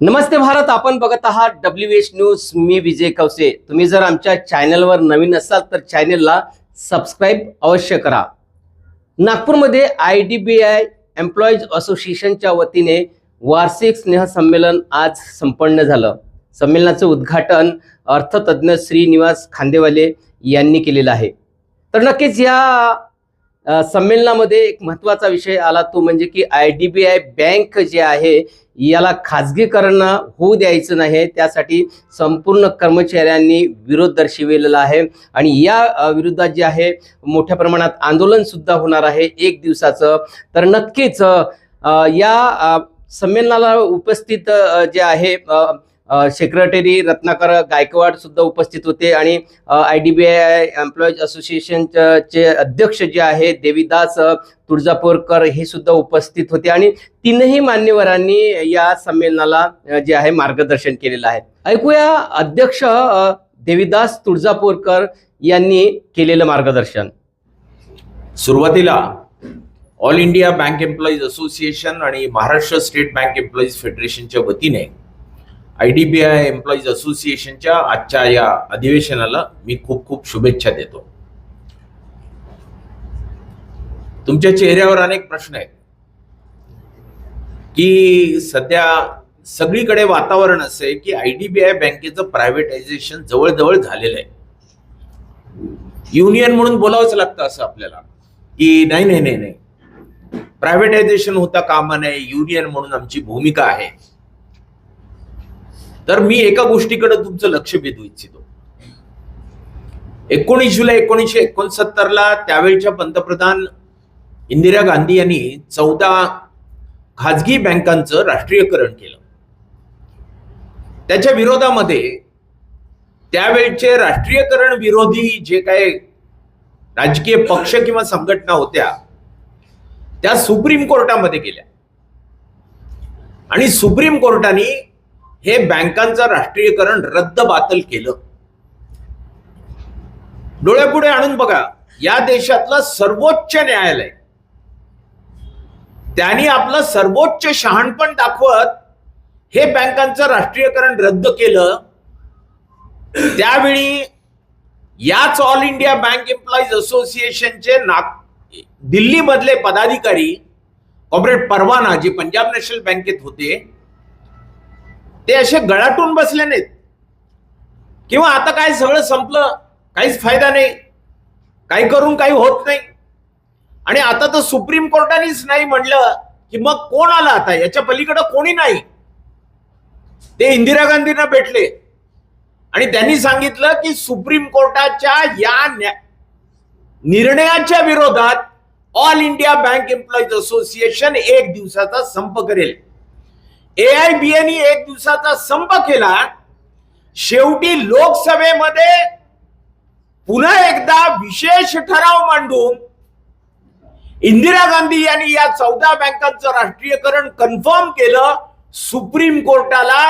नमस्ते भारत आपण बघत आहात डब्ल्यू एच न्यूज मी विजय कवसे तुम्ही जर आमच्या चॅनलवर नवीन असाल तर चॅनलला सबस्क्राईब अवश्य करा. नागपूरमध्ये I D B I employees असोसिएशनच्या वतीने वार्षिक स्नेहसंमेलन आज संपन्न झालं. संमेलनाचं उद्घाटन अर्थतज्ज्ञ श्रीनिवास खांदेवाले यांनी केलेलं आहे. तर नक्कीच या संमेलनामध्ये एक महत्त्वाचा विषय आला तो म्हणजे की I D B I bank जे आहे याला खाजगीकरण होऊ द्यायचं नाही त्यासाठी संपूर्ण कर्मचाऱ्यांनी विरोध दर्शविलेला आहे. आणि या विरोधात जे आहे मोठ्या प्रमाणात आंदोलन सुद्धा होणार आहे एक दिवसाचं. तर नक्कीच या संमेलनाला उपस्थित जे आहे सेक्रेटरी रत्नाकर गायकवाड सुद्धा उपस्थित होते आणि I D B I employees असोसिएशनचे अध्यक्ष जे आहे देवीदास तुळजापूरकर हे सुद्धा उपस्थित होते आणि तीनही मान्यवरांनी या संमेलनाला जे आहे मार्गदर्शन केलेलं आहे. ऐकूया अध्यक्ष देवीदास तुळजापूरकर यांनी केलेलं मार्गदर्शन. सुरुवातीला all India bank employees association आणि महाराष्ट्र स्टेट बँक एम्प्लॉईज फेडरेशनच्या वतीने I D B I employees असोसिएशनच्या आजच्या या अधिवेशनाला मी खूप खूप शुभेच्छा देतो. तुमच्या चेहऱ्यावर अनेक प्रश्न आहेत. की सध्या सगळीकडे वातावरण असं आहे की आय डी बी आय बँकेचं प्रायव्हेटायझेशन जवळजवळ झालेलं आहे. युनियन म्हणून बोलावंच लागतं असं आपल्याला. की नाही नाही नाही नाही. प्रायव्हेटायझेशन होता कामा नये. युनियन म्हणून आमची भूमिका आहे. तर मी एका गोष्टीकडे तुमचं लक्ष वेधू इच्छितो. एकोणीस जुलै एकोणीसशे एकोणसत्तरला त्यावेळच्या पंतप्रधान इंदिरा गांधी यांनी चौदा खाजगी बँकांचं राष्ट्रीयकरण केलं. त्याच्या विरोधामध्ये त्यावेळचे राष्ट्रीयकरण विरोधी जे काही राजकीय पक्ष किंवा संघटना होत्या त्या सुप्रीम कोर्टामध्ये गेल्या. आणि सुप्रीम कोर्टाने हे बँकांचं राष्ट्रीयकरण रद्द बातल केलं. डोळ्यापुढे आणून बघा या देशातलं सर्वोच्च न्यायालय त्यांनी आपलं सर्वोच्च शहाणपण दाखवत हे बँकांचं राष्ट्रीयकरण रद्द केलं. त्यावेळी याच ऑल इंडिया बँक एम्प्लॉईज असोसिएशनचे नाग दिल्लीमधले पदाधिकारी कॉम्रेड परवाना जे पंजाब नॅशनल बँकेत होते ते असे गळाटून बसले नाहीत. किंवा आता काय सगळं संपलं काहीच फायदा नाही. काही करून काही होत नाही. आणि आता तर सुप्रीम कोर्टानेच नाही म्हणलं की मग कोण आलं आता? याच्या पलीकडे कोणी नाही. ते इंदिरा गांधींना भेटले. आणि त्यांनी सांगितलं की सुप्रीम कोर्टाच्या या न्या- निर्णयाच्या विरोधात all India bank employees association एक दिवसाचा संप करेल. ए आय बी एक दिवसाचा संप केला. शेवटी लोकसभेमध्ये पुन्हा एकदा विशेष ठराव मांडून इंदिरा गांधी यांनी या चौदा बँकांचं राष्ट्रीयकरण कन्फर्म केलं. सुप्रीम कोर्टाला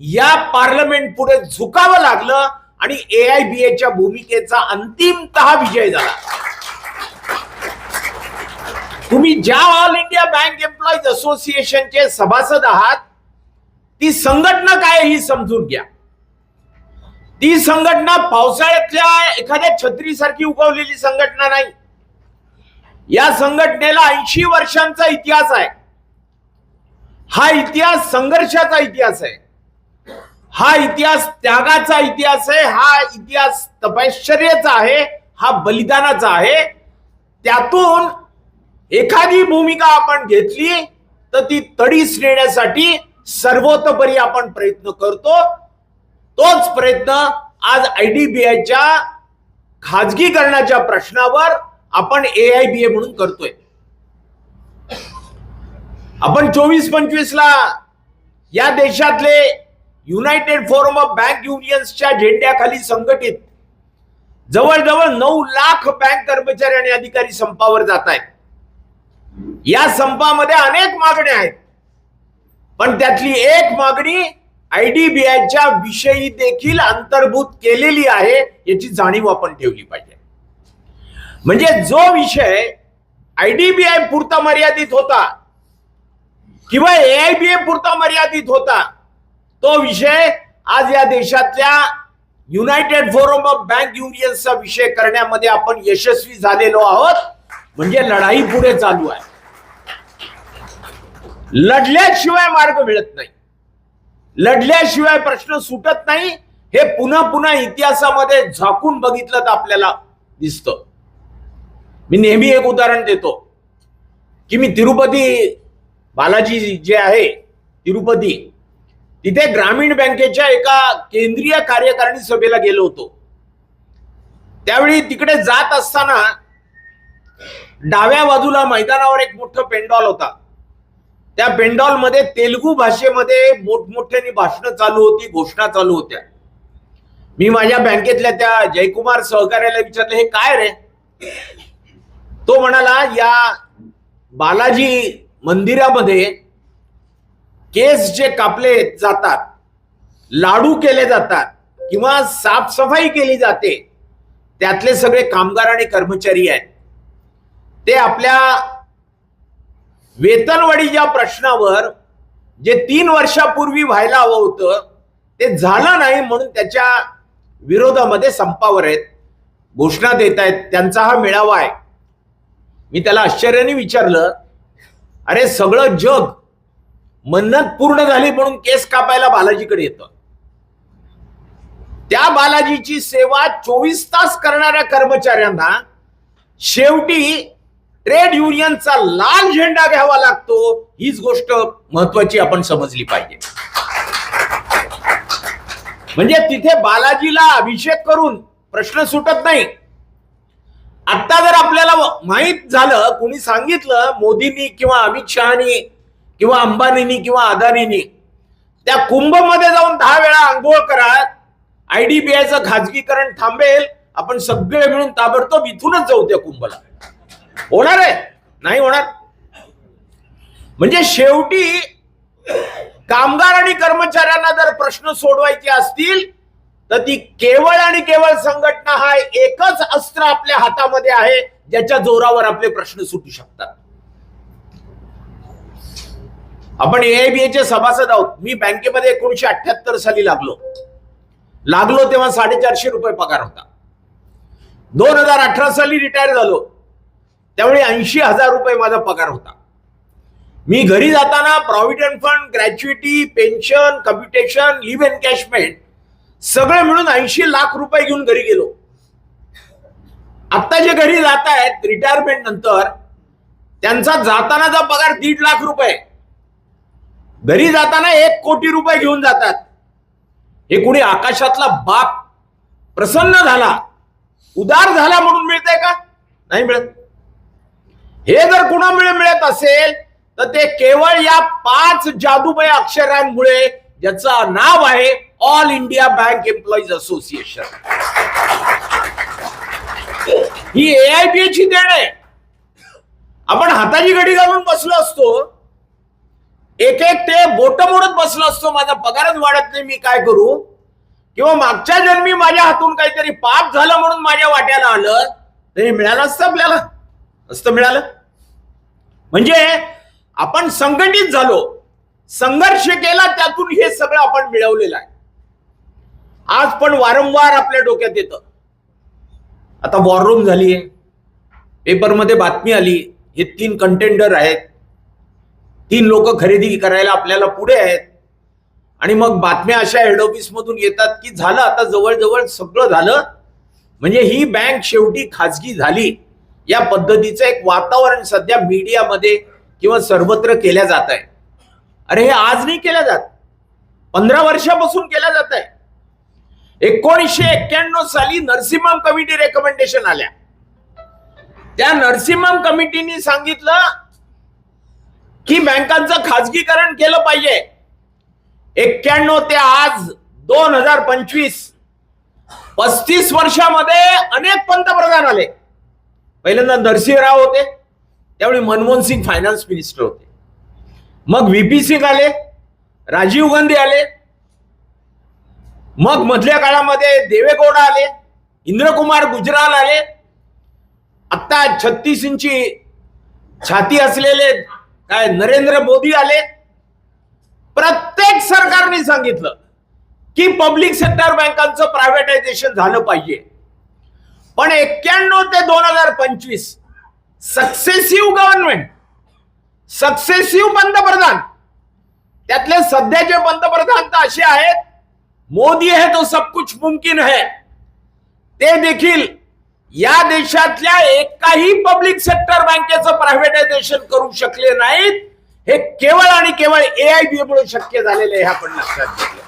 या पार्लमेंट पुढे झुकावं लागलं आणि ए आय बी भूमिकेचा अंतिमतः विजय झाला. तुम्ही ज्या ऑल इंडिया बँक एम्प्लॉईज असोसिएशनचे सभासद आहात ती संघटना काय ही समजून घ्या. ती संघटना पावसाळ्यातल्या एखाद्या छत्रीसारखी उगवलेली संघटना नाही. या संघटनेला ऐंशी वर्षांचा इतिहास आहे. हा इतिहास संघर्षाचा इतिहास आहे. हा इतिहास त्यागाचा इतिहास आहे. हा इतिहास तपश्चर्याचा आहे. हा बलिदानाचा आहे. त्यातून एखादी भूमिका आपण घेतली तर ती तडीस नेण्यासाठी सर्वतोपरी आपण प्रयत्न करतो. तोच प्रयत्न आज आय डी बी आयच्या खाजगीकरणाच्या प्रश्नावर आपण ए आय बी ए म्हणून करतोय. आपण चोवीस पंचवीस ला या देशातले युनायटेड फोरम ऑफ बँक युनियन्सच्या झेंड्याखाली संघटित जवळजवळ नऊ लाख बँक कर्मचारी आणि अधिकारी संपावर जात आहेत. या संपामध्ये अनेक मागण्या आहेत. पण त्यातली एक मागणी आयडीबीआयच्या विषयी देखील अंतर्भूत केलेली आहे याची जाणीव आपण ठेवली पाहिजे. म्हणजे जो विषय आयडीबीआय पुरता मर्यादित होता किंवा एआयबीए पुरता मर्यादित होता तो विषय आज या देशातल्या युनायटेड फोरम ऑफ बँक युनियनचा विषय करण्यामध्ये आपण यशस्वी झालेलो आहोत. म्हणजे लढाई पुढे चालू आहे. लढल्याशिवाय मार्ग मिळत नाही. लढल्याशिवाय प्रश्न सुटत नाही. हे पुन्हा पुन्हा इतिहासामध्ये झाकून बघितलं तर आपल्याला दिसत. मी नेहमी एक उदाहरण देतो. की मी तिरुपती बालाजी जे आहे तिरुपती तिथे ग्रामीण बँकेच्या एका केंद्रीय कार्यकारिणी सभेला गेलो होतो. त्यावेळी तिकडे जात असताना डाव्या बाजूला मैदानावर एक मोठं पेंडॉल होता. त्या बेंडॉलमध्ये मध्ये तेलुगू भाषेमध्ये मोठमोठ्याने भाषणं चालू होती घोषणा चालू होत्या. मी माझ्या बँकेतल्या त्या जयकुमार सहकार्याला विचारलं हे काय रे? तो म्हणाला या बालाजी मंदिरामध्ये केस जे कापले जातात लाडू केले जातात किंवा साफसफाई केली जाते त्यातले सगळे कामगार आणि कर्मचारी आहेत. ते आपल्या वेतनवाढीच्या प्रश्नावर जे तीन वर्षापूर्वी व्हायला हवं होतं ते झालं नाही म्हणून त्याच्या विरोधामध्ये संपावर आहेत. घोषणा देत आहेत. त्यांचा हा मेळावा आहे. मी त्याला आश्चर्याने विचारलं अरे सगळं जग मन्नत पूर्ण झाली म्हणून केस कापायला बालाजीकडे येतं. त्या बालाजीची सेवा चोवीस तास करणाऱ्या कर्मचाऱ्यांना शेवटी ट्रेड युनियनचा लाल झेंडा घ्यावा लागतो. हीच गोष्ट महत्वाची आपण समजली पाहिजे. म्हणजे तिथे बालाजीला अभिषेक करून प्रश्न सुटत नाही. आता जर आपल्याला माहीत झालं कुणी सांगितलं मोदींनी किंवा अमित शहानी किंवा अंबानींनी किंवा अदानींनी त्या कुंभमध्ये जाऊन दहा वेळा आंघोळ करा आयडीबीआयचं खाजगीकरण थांबेल आपण सगळे मिळून ताबडतोब इथूनच जाऊ त्या कुंभला. होणार आहे. नाही होणार. म्हणजे शेवटी कामगार आणि कर्मचाऱ्यांना जर प्रश्न सोडवायचे असतील तर ती केवळ आणि केवळ संघटना हा एकच अस्त्र आपल्या हातामध्ये आहे ज्याच्या जोरावर आपले प्रश्न सुटू शकतात. आपण एआयबीएचे सभासद आहोत. मी बँकेमध्ये एकोणीशे अठ्याहत्तर साली लागलो. लागलो तेव्हा साडेचारशे रुपये पगार होता. दोन हजार अठरा साली रिटायर झालो. त्यावेळी ऐंशी हजार रुपये माझा पगार होता. मी घरी जाताना provident fund gratuity pension commutation leave encashment सगळे मिळून ऐंशी लाख रुपये घेऊन घरी गेलो. आत्ता जे घरी जात आहेत रिटायरमेंट नंतर त्यांचा जातानाचा पगार दीड लाख रुपये. घरी जाताना एक कोटी रुपये घेऊन जातात. हे कुणी आकाशातला बाप प्रसन्न झाला. उदार झाला म्हणून मिळतंय का? नाही मिळत. हे जर कुणामुळे मिळत असेल तर ते केवळ या पाच जादूमय अक्षरांमुळे ज्याचं नाव आहे all India bank employees association ही एआयबी ची देण आहे. आपण हाताची घडी घालून बसलो असतो. एक एक ते बोट मोडत बसलो असतो. माझा पगारच वाढत नाही मी काय करू? किंवा मागच्या जन्मी माझ्या हातून काहीतरी पाप झालं म्हणून माझ्या वाट्याला आलं तर हे मिळालं असतं आपल्याला. असतं मिळालं. म्हणजे आपण संघटित झालो संघर्ष केला त्यातून हे सगळं आपण मिळवलेलं आहे. आज पण वारंवार आपल्या डोक्यात येतं. आता वॉररूम झाली आहे पेपरमध्ये बातमी आली. हे तीन कंटेंडर आहेत. तीन लोक खरेदी करायला आपल्याला पुढे आहेत. आणि मग बातम्या अशा हेड ऑफिस मधून येतात की झालं आता जवळजवळ सगळं झालं. म्हणजे ही बँक शेवटी खाजगी झाली. या पद्धतीचं एक वातावरण सध्या मीडियामध्ये किंवा सर्वत्र केल्या जात आहे. अरे हे आज नाही केल्या जात. पंधरा वर्षापासून केल्या जात आहे. एकोणीसशे एक्क्याण्णव साली नरसिंहम कमिटी रेकमेंडेशन आल्या. त्या नरसिंहम कमिटीने सांगितलं की बँकांचं खाजगीकरण केलं पाहिजे. एक्क्याण्णव ते आज दोन हजार पंचवीस. पस्तीस वर्षामध्ये अनेक पंतप्रधान आले. पहिल्यांदा नरसिंहराव होते त्यावेळी मनमोहन सिंग फायनान्स मिनिस्टर होते. मग व्ही सिंग आले राजीव गांधी आले मग मधल्या काळामध्ये देवेगौडा आले इंद्रकुमार गुजराल आले. आता छत्तीस इंची छाती असलेले काय नरेंद्र मोदी आले. प्रत्येक सरकारने सांगितलं की पब्लिक सेक्टर बँकांचं प्रायव्हेटायझेशन झालं पाहिजे. पण एक्क्याण्णव ते दोन हजार पंचवीस सक्सेसिव्ह गव्हर्नमेंट सक्सेसिव्ह पंतप्रधान. त्यातले सध्याचे पंतप्रधान तर असे आहेत मोदी है तो सब कुछ मुमकिन है. ते देखील या देशातल्या एकाही पब्लिक सेक्टर बँकेचं प्रायव्हेटायझेशन करू शकले नाहीत. हे केवळ आणि केवळ ए आय बी मुळे शक्य झालेले आहे हे आपण लक्षात घेतलं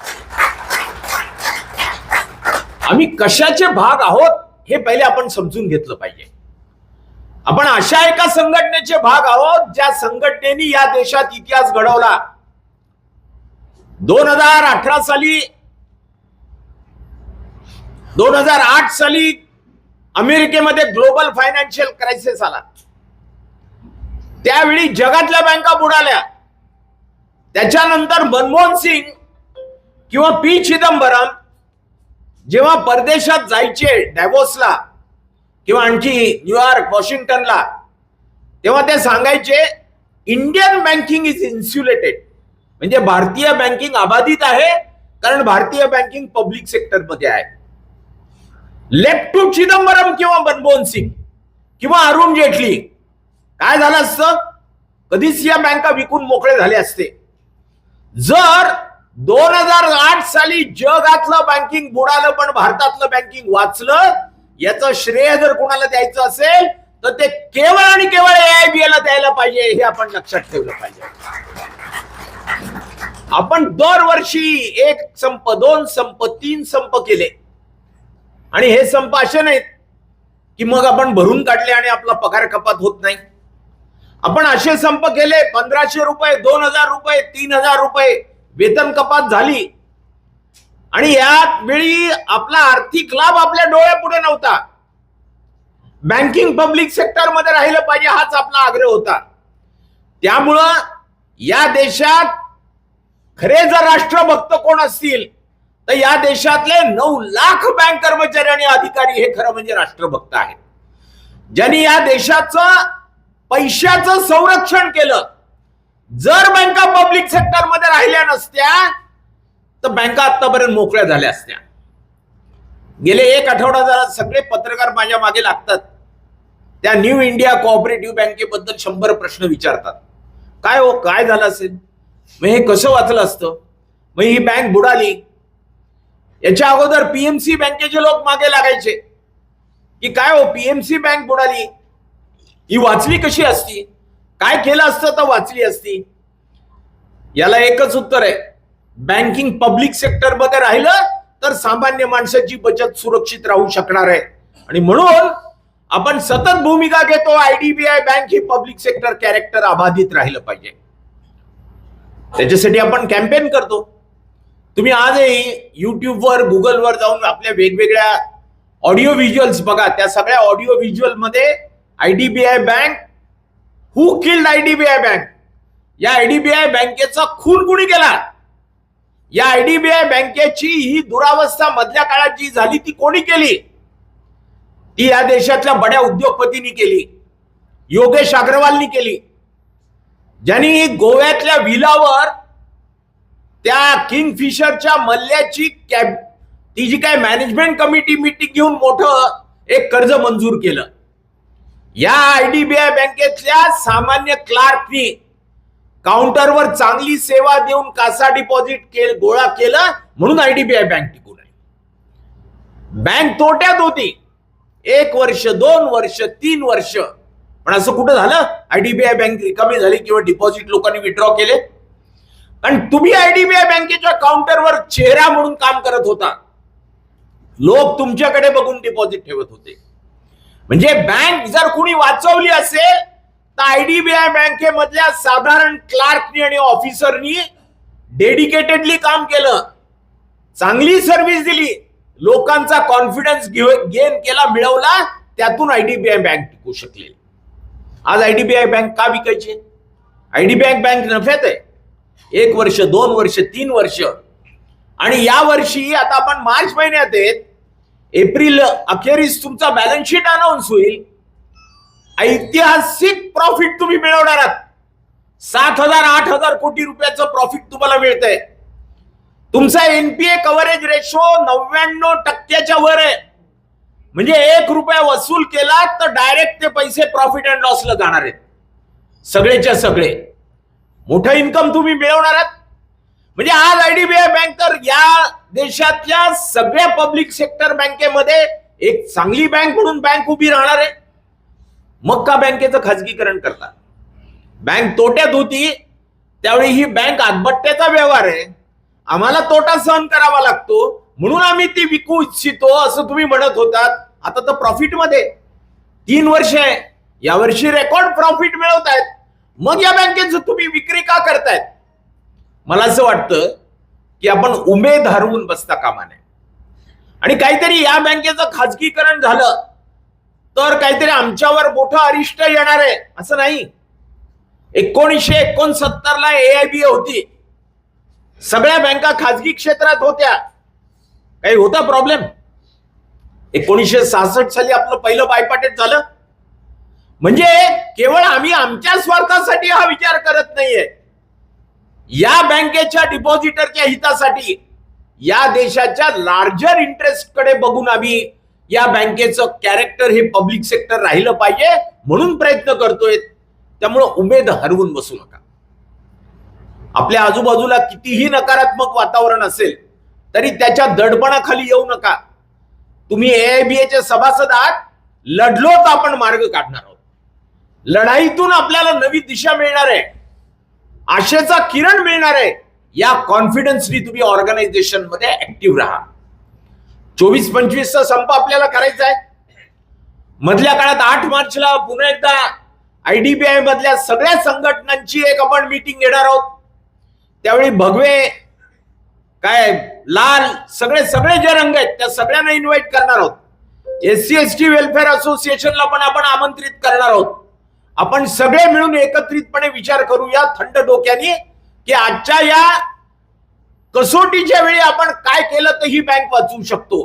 आम्ही कशाचे भाग आहोत? हे पहिले आपण समजून घेतलं पाहिजे. आपण अशा एका संघटनेचे भाग आहोत ज्या संघटनेने या देशात इतिहास घडवला. दोन हजार अठरा साली दोन हजार आठ साली अमेरिकेमध्ये ग्लोबल फायनान्शियल क्रायसिस आला. त्यावेळी जगातल्या बँका बुडाल्या. त्याच्यानंतर मनमोहन सिंग किंवा पी चिदंबरम जेव्हा परदेशात जायचे डॅवोसला किंवा आणखी न्यूयॉर्क वॉशिंग्टनला तेव्हा ते सांगायचे इंडियन बँकिंग इज इन्स्युलेटेड म्हणजे भारतीय बँकिंग अबाधित आहे कारण भारतीय बँकिंग पब्लिक सेक्टरमध्ये आहे. लेफ्ट टू चिदंबरम किंवा मनमोहन सिंग किंवा अरुण जेटली. काय झालं असतं? कधीच या बँका विकून मोकळे झाले असते. जर दोन हजार आठ साली जगातलं बँकिंग बुडालं पण भारतातलं बँकिंग वाचलं. याचं श्रेय जर कोणाला द्यायचं असेल तर ते केवळ आणि केवळ एआयबीएला द्यायला पाहिजे हे आपण लक्षात ठेवलं पाहिजे. आपण दरवर्षी एक संप दोन संप तीन संप केले. आणि हे संप असे नाहीत की मग आपण भरून काढले आणि आपला पगार कपात होत नाही. आपण असे संप केले पंधराशे रुपये दोन हजार रुपये तीन हजार रुपये वेतन कपात झाली. आणि यात वेळी आपला आर्थिक लाभ आपल्या डोळ्यापुढे नव्हता. बँकिंग पब्लिक सेक्टरमध्ये राहिलं पाहिजे हाच आपला आग्रह होता. त्यामुळं या देशात खरे जर राष्ट्रभक्त कोण असतील तर या देशातले नऊ लाख बँक कर्मचारी आणि अधिकारी हे खरं म्हणजे राष्ट्रभक्त आहेत. ज्यांनी या देशाचं पैशाचं संरक्षण केलं जर बँका पब्लिक सेक्टरमध्ये राहिल्या नसत्या तर बँका आतापर्यंत मोकळ्या झाल्या असत्या. गेले एक आठवडा जरा सगळे पत्रकार माझ्या मागे लागतात. त्या न्यू इंडिया कोऑपरेटिव्ह बँकेबद्दल शंभर प्रश्न विचारतात. काय हो काय झालं असेल? मग हे कसं वाचलं असतं? मग ही बँक बुडाली. याच्या अगोदर पीएमसी बँकेचे लोक मागे लागायचे. की काय हो पीएमसी बँक बुडाली. ही वाचली कशी असती? काय केलं असतं तर वाचली असती? याला एकच उत्तर आहे. बँकिंग पब्लिक सेक्टरमध्ये राहिलं तर सामान्य माणसाची बचत सुरक्षित राहू शकणार आहे. आणि म्हणून आपण सतत भूमिका घेतो आयडीबीआय बँक ही पब्लिक सेक्टर कॅरेक्टर अबाधित राहिलं पाहिजे. त्याच्यासाठी आपण कॅम्पेन करतो. तुम्ही आजही युट्यूबवर गुगलवर जाऊन आपल्या वेगवेगळ्या ऑडिओ व्हिज्युअल्स बघा. त्या सगळ्या audio व्हिज्युअलमध्ये IDBI bank who killed IDBI bank या आयडीबीआय बँकेचा खून कुणी केला? या आयडीबीआय बँकेची ही दुरावस्था मधल्या काळात जी झाली ती कोणी केली? ती या देशातल्या बड्या उद्योगपतींनी केली. योगेश अग्रवालनी केली. ज्यांनी गोव्यातल्या विलावर त्या किंगफिशरच्या मल्ल्याची कॅब ती जी काय मॅनेजमेंट कमिटी मिटिंग घेऊन मोठं एक कर्ज मंजूर केलं. या आयडीबीआय बँकेतल्या सामान्य क्लार्कनी काउंटरवर चांगली सेवा देऊन कासा डिपॉझिट केल गोळा केलं म्हणून आयडीबीआय बँक टिकून आहे बँक तोट्यात होती. एक वर्ष दोन वर्ष तीन वर्ष. पण असं कुठं झालं? आयडीबीआय बँक रिकामी झाली किंवा डिपॉझिट लोकांनी विड्रॉ केले. कारण तुम्ही आयडीबीआय बँकेच्या काउंटरवर चेहरा म्हणून काम करत होता. लोक तुमच्याकडे बघून डिपॉझिट ठेवत होते. म्हणजे बँक जर कुणी वाचवली असेल तर आयडीबीआय बँकेमधल्या साधारण क्लार्कनी आणि ऑफिसरनी डेडिकेटेडली काम केलं. चांगली सर्व्हिस दिली. लोकांचा कॉन्फिडन्स गेन केला मिळवला त्यातून आयडीबीआय बँक टिकू शकली. आज आयडीबीआय बँक का विकायची? आयडीबीआय बँक नफ्यात आहे. एक वर्ष दोन वर्ष तीन वर्ष. आणि या वर्षी आता आपण मार्च महिन्यात आहेत एप्रिल अखेरीस तुमचा बॅलन्स शीट अनाऊन्स होईल. ऐतिहासिक प्रॉफिट तुम्ही मिळवणार आहात. सात हजार आठ हजार कोटी रुपयाचं प्रॉफिट तुम्हाला मिळतंय. तुमचा एनपीए कव्हरेज रेशो नव्याण्णव टक्क्याच्या वर आहे. म्हणजे एक रुपया वसूल केला तर डायरेक्ट ते पैसे प्रॉफिट अँड लॉसला जाणार आहेत. सगळेच्या सगळे. मोठं इन्कम तुम्ही मिळवणार आहात. म्हणजे आज आयडीबीआय बँक तर या देशातल्या सगळ्या पब्लिक सेक्टर बँकेमध्ये एक चांगली बँक म्हणून बँक उभी राहणार आहे. मग का बँकेचं खाजगीकरण करतात? बँक तोट्यात होती त्यावेळी ही बँक आतबट्ट्याचा व्यवहार आहे. आम्हाला तोटा सहन करावा लागतो. म्हणून आम्ही ती विकू इच्छितो असं तुम्ही म्हणत होतात. आता तर प्रॉफिटमध्ये तीन वर्ष आहे. यावर्षी रेकॉर्ड प्रॉफिट मिळवत आहेत मग या बँकेचं तुम्ही विक्री का करतायत? मला असं वाटतं की आपण उमेद हरवून बसता कामा नये आणि काहीतरी या बँकेचं खाजगीकरण झालं तर काहीतरी आमच्यावर मोठं अरिष्ट येणार आहे असं नाही. एकोणीसशे एकोणसत्तर ला एआयबी होती. सगळ्या बँका खाजगी क्षेत्रात होत्या. काही होता प्रॉब्लेम एकोणीसशे सहासष्ट साली आपलं पहिलं बायपाटेट झालं. म्हणजे केवळ आम्ही आमच्या स्वार्थासाठी हा विचार करत नाहीये. या बँकेच्या डिपॉझिटरच्या हितासाठी या देशाच्या लार्जर इंटरेस्टकडे बघून आम्ही या बँकेचं कॅरेक्टर हे पब्लिक सेक्टर राहिलं पाहिजे म्हणून प्रयत्न करतोय. त्यामुळं उमेद हरवून बसू नका. आपल्या आजूबाजूला कितीही नकारात्मक वातावरण असेल तरी त्याच्या दडपणाखाली येऊ नका. तुम्ही एआयबीएचे सभासद आहात लढलो आपण मार्ग काढणार आहोत. लढाईतून आपल्याला नवी दिशा मिळणार आहे. आशेचा किरण मिळणार आहे या कॉन्फिडन्सनी तुम्ही ऑर्गनायझेशनमध्ये ऍक्टिव्ह राहा. चोवीस पंचवीसचा संप आपल्याला करायचा आहे. मधल्या काळात आठ मार्चला पुन्हा एकदा आयडीबीआय मधल्या सगळ्या संघटनांची एक आपण मीटिंग घेणार आहोत. त्यावेळी भगवे काय लाल सगळे सगळे जे रंग आहेत त्या सगळ्यांना इन्व्हाइट करणार आहोत. S C S T welfare असोसिएशनला पण आपण आमंत्रित करणार आहोत. आपण सगळे मिळून एकत्रितपणे विचार करूया थंड डोक्याने की आजच्या या कसोटीच्या वेळी आपण काय केलं तर ही बँक वाचवू शकतो.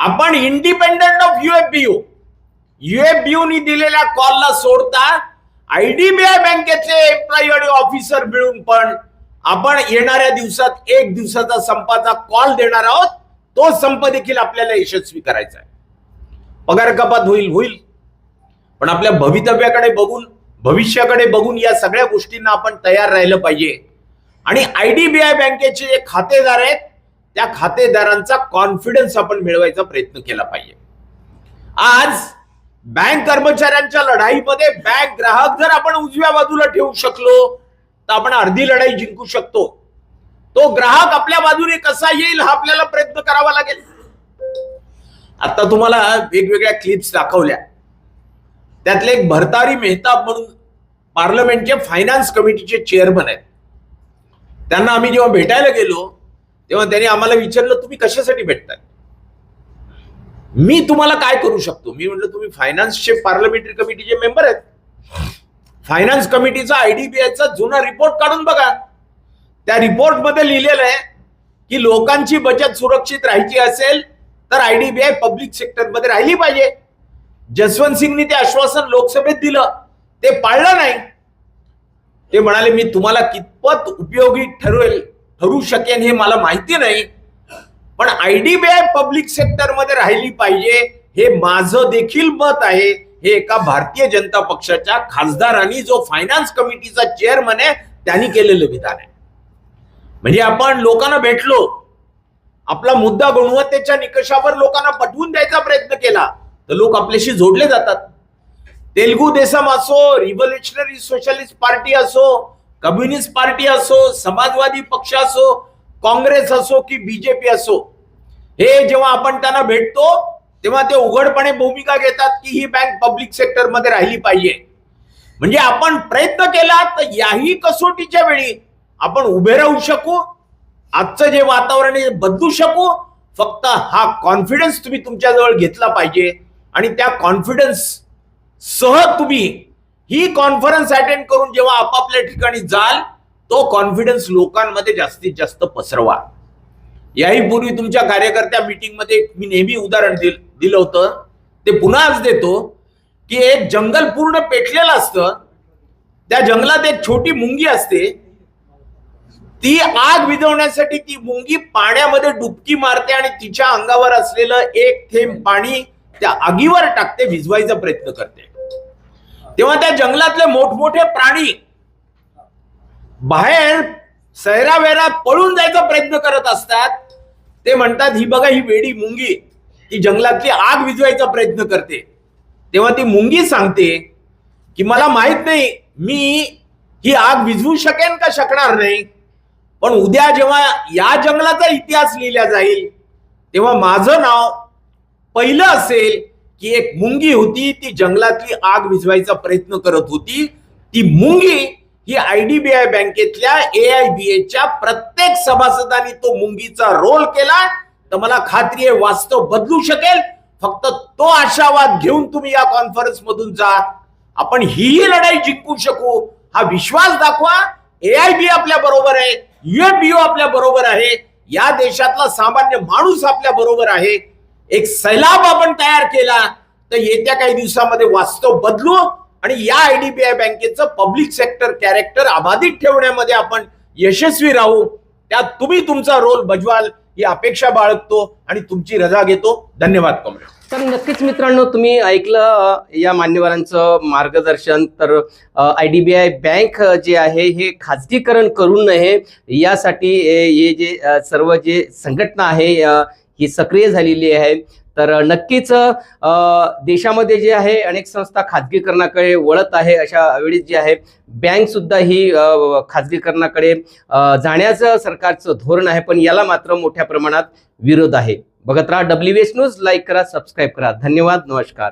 आपण इंडिपेंडंट ऑफ युएफबीयू युएफबीयूनी दिलेल्या कॉलला सोडता आयडीबीआय बँकेचे एम्प्लॉई आणि ऑफिसर मिळून पण आपण येणाऱ्या दिवसात एक दिवसाचा संपाचा कॉल देणार आहोत. तो संप देखील आपल्याला यशस्वी करायचा आहे. पगार कपात होईल होईल. पण आपल्या भवितव्याकडे बघून भविष्याकडे बघून या सगळ्या गोष्टींना आपण तयार राहिलं पाहिजे. आणि आयडीबीआय बँकेचे जे खातेदार आहेत त्या खातेदारांचा कॉन्फिडन्स आपण मिळवायचा प्रयत्न केला पाहिजे. आज बँक कर्मचाऱ्यांच्या लढाईमध्ये बँक ग्राहक जर आपण उजव्या बाजूला ठेवू शकलो तर आपण अर्धी लढाई जिंकू शकतो. तो ग्राहक आपल्या बाजूने कसा येईल हा आपल्याला प्रयत्न करावा लागेल. आता तुम्हाला वेगवेगळ्या क्लिप्स दाखवल्या. त्यातले एक भरतारी मेहताब म्हणून पार्लमेंटचे फायनान्स कमिटीचे चेअरमन आहेत. त्यांना आम्ही जेव्हा भेटायला गेलो तेव्हा त्यांनी आम्हाला विचारलं तुम्ही कशासाठी भेटताय? मी तुम्हाला काय करू शकतो? मी म्हटलं तुम्ही फायनान्सचे पार्लमेंटरी कमिटीचे मेंबर आहेत. फायनान्स कमिटीचा आयडीबीआयचा जुना रिपोर्ट काढून बघा. त्या रिपोर्टमध्ये लिहिलेलं आहे की लोकांची बचत सुरक्षित राहायची असेल तर आयडीबीआय पब्लिक सेक्टरमध्ये राहिली पाहिजे. जसवंत सिंगनी ते आश्वासन लोकसभेत दिलं. ते पाळलं नाही. ते म्हणाले मी तुम्हाला कितपत उपयोगी ठरवेल ठरू शकेन हे मला माहिती नाही. पण आयडीबीआय पब्लिक सेक्टरमध्ये राहिली पाहिजे. हे माझं देखील मत आहे. हे एका भारतीय जनता पक्षाच्या खासदारांनी जो फायनान्स कमिटीचा चेअरमन आहे त्यांनी केलेलं विधान आहे. म्हणजे आपण लोकांना भेटलो. आपला मुद्दा गुणवत्तेच्या निकषावर लोकांना पटवून द्यायचा प्रयत्न केला. तर लोक आपल्याशी जोडले जातात. तेलगू देसम असो रिव्होल्युशनरी सोशलिस्ट पार्टी असो कम्युनिस्ट पार्टी असो समाजवादी पक्ष असो काँग्रेस असो की बीजेपी असो हे जेव्हा आपण त्यांना भेटतो तेव्हा ते उघडपणे भूमिका घेतात की ही बँक पब्लिक सेक्टरमध्ये राहिली पाहिजे. म्हणजे आपण प्रयत्न केला तर याही कसोटीच्या वेळी आपण उभे राहू शकू आजचं जे वातावरण आहे बदलू शकू फक्त हा कॉन्फिडन्स तुम्ही तुमच्याजवळ घेतला पाहिजे. आणि त्या कॉन्फिडन्स सह तुम्ही ही कॉन्फरन्स अटेंड करून जेव्हा आपापल्या ठिकाणी जाल तो कॉन्फिडन्स लोकांमध्ये जास्तीत जास्त पसरवा. याही पूर्वी तुमच्या कार्यकर्त्या मीटिंगमध्ये मी नेहमी उदाहरण दिल दिलं होतं. ते पुन्हा आज देतो की एक जंगल पूर्ण पेटलेलं असतं. त्या जंगलात एक छोटी मुंगी असते. ती आग विझवण्यासाठी ती मुंगी पाण्यामध्ये डुबकी मारते आणि तिच्या अंगावर असलेलं एक थेंब पाणी त्या आगीवर टाकते भिजवायचा प्रयत्न करते. तेव्हा त्या जंगलातले मोठमोठे प्राणी बाहेर सैरावेरा पळून जायचा प्रयत्न करत असतात. ते म्हणतात ही बघा ही वेडी मुंगी ती जंगलातली आग विझवायचा प्रयत्न करते. तेव्हा ती मुंगी सांगते की मला माहीत नाही मी ही आग विझवू शकेन का शकणार नाही? पण उद्या जेव्हा या जंगलाचा इतिहास लिहिला जाईल तेव्हा माझं नाव पहिलं असेल की एक मुंगी होती ती जंगलातली आग विझवायचा प्रयत्न करत होती. ती मुंगी ही आयडीबीआय बँकेतल्या ए आय बी एच्या प्रत्येक सभासदांनी तो मुंगीचा रोल केला. तर मला खात्री आहे वास्तव बदलू शकेल. फक्त तो आशावाद घेऊन तुम्ही या कॉन्फरन्स मधून जा. आपण हीही लढाई जिंकू शकू. हा विश्वास दाखवा. ए आय बी आपल्या बरोबर आहे. युएफबीओ आपल्या बरोबर आहे. या देशातला सामान्य माणूस आपल्या बरोबर आहे. एक सैलाब आपण तयार केला तर येत्या काही दिवसामध्ये वास्तव बदलू आणि या आयडीबीआय बँकेचं पब्लिक सेक्टर कॅरेक्टर अबाधित ठेवण्यामध्ये आपण यशस्वी राहू. त्यात तुम्ही तुमचा रोल बजवाल ही अपेक्षा बाळगतो आणि तुमची रजा घेतो. धन्यवाद कॉम्रेड. तर नक्कीच मित्रांनो तुम्ही ऐकलं या मान्यवरांचं मार्गदर्शन. तर I D B I bank जे आहे हे खाजगीकरण करू नये. यासाठी हे जे सर्व जे संघटना आहे ही सक्रिय झालेली आहे. तर नक्कीच देशामध्ये जे आहे अनेक संस्था खाजगीकरणाकडे वळत आहे. अशा वेळी जी आहे बँक सुद्धा ही खाजगीकरणाकडे जाण्याचं सरकारचं धोरण आहे. पण याला मात्र मोठ्या प्रमाणात विरोध आहे. बघत राहा डब्ल्यू एस न्यूज लाईक करा सबस्क्राईब करा. धन्यवाद नमस्कार.